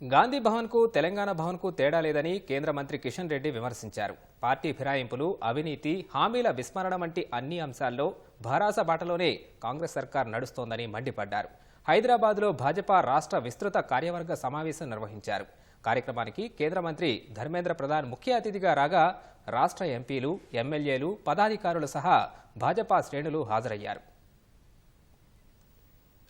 గాంధీ భవన్కు తెలంగాణ భవన్కు తేడా లేదని కేంద్ర మంత్రి కిషన్ రెడ్డి విమర్శించారు. పార్టీ ఫిరాయింపులు అవినీతి హామీల విస్మరణ వంటి అన్ని అంశాల్లో భరాస బాటలోనే కాంగ్రెస్ సర్కార్ నడుస్తోందని మండిపడ్డారు. హైదరాబాద్లో భాజపా రాష్ట్ర విస్తృత కార్యవర్గ సమావేశం నిర్వహించారు. కార్యక్రమానికి కేంద్ర మంత్రి ధర్మేంద్ర ప్రధాన్ ముఖ్య అతిథిగా రాగా రాష్ట్ర ఎంపీలు ఎమ్మెల్యేలు పదాధికారులు సహా భాజపా శ్రేణులు హాజరయ్యారు.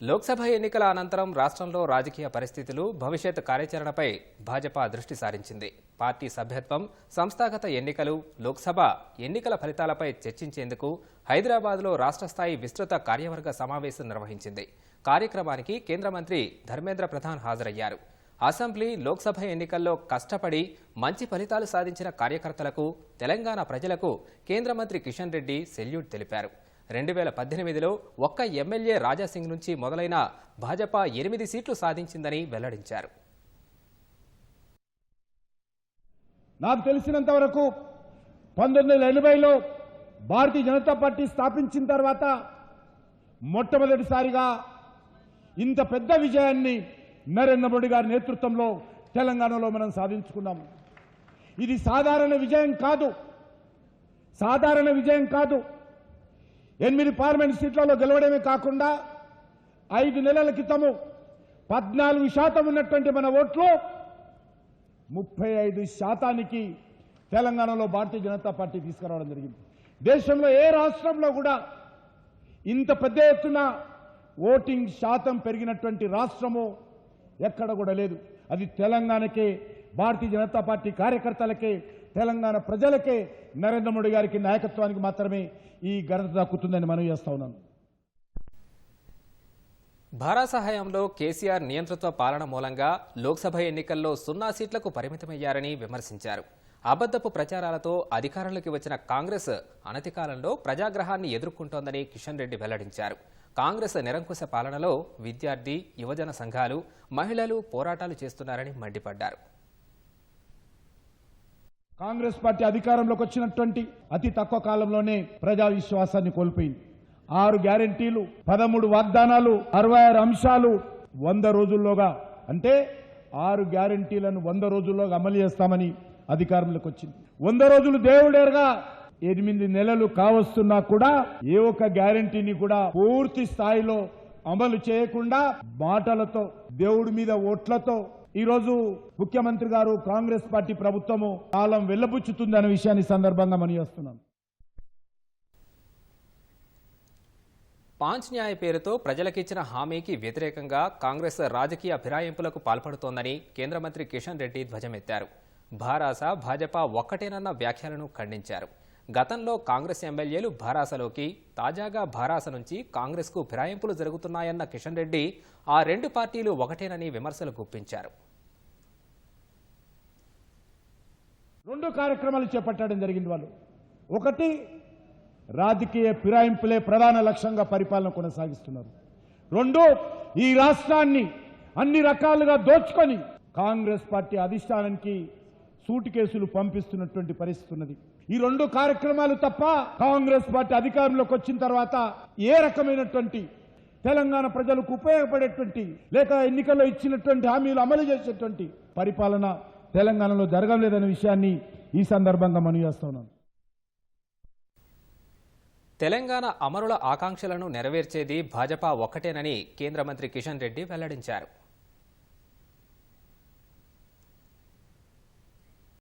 లోక్సభ ఎన్నికల అనంతరం రాష్ట్రంలో రాజకీయ పరిస్థితులు భవిష్యత్ కార్యాచరణపై భాజపా దృష్టి సారించింది. పార్టీ సభ్యత్వం సంస్థాగత ఎన్నికలు లోక్సభ ఎన్నికల ఫలితాలపై చర్చించేందుకు హైదరాబాద్లో రాష్ట్ర స్థాయి విస్తృత కార్యవర్గ సమావేశం నిర్వహించింది. కార్యక్రమానికి కేంద్ర మంత్రి ధర్మేంద్ర ప్రధాన్ హాజరయ్యారు. అసెంబ్లీ లోక్సభ ఎన్నికల్లో కష్టపడి మంచి ఫలితాలు సాధించిన కార్యకర్తలకు తెలంగాణ ప్రజలకు కేంద్ర మంత్రి కిషన్ రెడ్డి సెల్యూట్ తెలిపారు. రెండు వేల పద్దెనిమిదిలో ఒక్క ఎమ్మెల్యే రాజాసింగ్ నుంచి మొదలైన భాజపా ఎనిమిది సీట్లు సాధించిందని వెల్లడించారు. నాకు తెలిసినంత వరకు పంతొమ్మిది వందల ఎనభైలో భారతీయ జనతా పార్టీ స్థాపించిన తర్వాత మొట్టమొదటిసారిగా ఇంత పెద్ద విజయాన్ని నరేంద్ర మోడీ గారి నేతృత్వంలో తెలంగాణలో మనం సాధించుకున్నాం. ఇది సాధారణ విజయం కాదు. సాధారణ విజయం కాదు. ఎనిమిది పార్లమెంట్ సీట్లలో గెలవడమే కాకుండా ఐదు నెలల క్రితము పద్నాలుగు శాతం ఉన్నటువంటి మన ఓట్లు ముప్పై ఐదు శాతానికి తెలంగాణలో భారతీయ జనతా పార్టీ తీసుకురావడం జరిగింది. దేశంలో ఏ రాష్ట్రంలో కూడా ఇంత పెద్ద ఎత్తున ఓటింగ్ శాతం పెరిగినటువంటి రాష్ట్రము ఎక్కడ కూడా లేదు. అది తెలంగాణకే భారతీయ జనతా పార్టీ కార్యకర్తలకే తెలంగాణ ప్రజలకే నరేంద్ర మోడీ గారికి నాయకత్వానికి మాత్రమే ఈ ఘనత దక్కుతుందని మనం చేస్తా ఉన్నాను. భారాస హయాంలో కేసీఆర్ నియంతృత్వ పాలన మూలంగా లోక్సభ ఎన్నికల్లో సున్నా సీట్లకు పరిమితమయ్యారని విమర్శించారు. అబద్దపు ప్రచారాలతో అధికారంలోకి వచ్చిన కాంగ్రెస్ అనతి కాలంలో ప్రజాగ్రహాన్ని ఎదుర్కొంటోందని కిషన్ రెడ్డి వెల్లడించారు. కాంగ్రెస్ నిరంకుశ పాలనలో విద్యార్థి యువజన సంఘాలు మహిళలు పోరాటాలు చేస్తున్నారని మండిపడ్డారు. కాంగ్రెస్ పార్టీ అధికారంలోకి వచ్చినటువంటి అతి తక్కువ కాలంలోనే ప్రజా విశ్వాసాన్ని కోల్పోయింది. ఆరు గ్యారెంటీలు పదమూడు వాగ్దానాలు అరవై ఆరు అంశాలు వంద రోజుల్లోగా. అంటే ఆరు గ్యారెంటీలను వంద రోజుల్లోగా అమలు చేస్తామని అధికారంలోకి వచ్చింది. వంద రోజులు దేవుడేరుగా ఎనిమిది నెలలు కావస్తున్నా కూడా ఏ ఒక్క గ్యారెంటీని కూడా పూర్తి స్థాయిలో అమలు చేయకుండా మాటలతో దేవుడి మీద ఓట్లతో ఈరోజు ముఖ్యమంత్రి గారు కాంగ్రెస్ పార్టీ ప్రభుత్వము కాలం వెల్లబుచ్చుతుందనే విషయాన్ని సందర్భంగా మనం పాంచ్ న్యాయ పేరుతో ప్రజలకిచ్చిన హామీకి వ్యతిరేకంగా కాంగ్రెస్ రాజకీయ ఫిరాయింపులకు పాల్పడుతోందని కేంద్ర మంత్రి కిషన్ రెడ్డి ధ్వజమెత్తారు. భారాస భాజపా ఒక్కటేనన్న వ్యాఖ్యలను ఖండించారు. గతంలో కాంగ్రెస్ ఎమ్మెల్యేలు భారాసలోకి తాజాగా భారాస నుంచి కాంగ్రెస్కు ఫిరాయింపులు జరుగుతున్నాయన్న కిషన్ రెడ్డి ఆ రెండు పార్టీలు ఒకటేనని విమర్శలు గుప్పించారు. రెండు కార్యక్రమాలు చేపట్టడం జరిగింది వాళ్ళు. ఒకటి రాజకీయ ఫిరాయింపులే ప్రధాన లక్ష్యంగా పరిపాలన కొనసాగిస్తున్నారు. రెండు ఈ రాష్ట్రాన్ని అన్ని రకాలుగా దోచుకొని కాంగ్రెస్ పార్టీ అధిష్టానానికి సూట్ కేసులు పంపిస్తున్నటువంటి పరిస్థితి ఉన్నది. ఈ రెండు కార్యక్రమాలు తప్ప కాంగ్రెస్ పార్టీ అధికారంలోకి వచ్చిన తర్వాత ఏ రకమైనటువంటి తెలంగాణ ప్రజలకు ఉపయోగపడేటువంటి లేక ఎన్నికల్లో ఇచ్చినటువంటి హామీలు అమలు చేసేటువంటి పరిపాలన తెలంగాణలో జరగలేదనే విషయాన్ని ఈ సందర్భంగా మనం చేస్తున్నాను తెలంగాణ అమరుల ఆకాంక్షలను నెరవేర్చేది భాజపా ఒక్కటేనని కేంద్ర మంత్రి కిషన్ రెడ్డి వెల్లడించారు.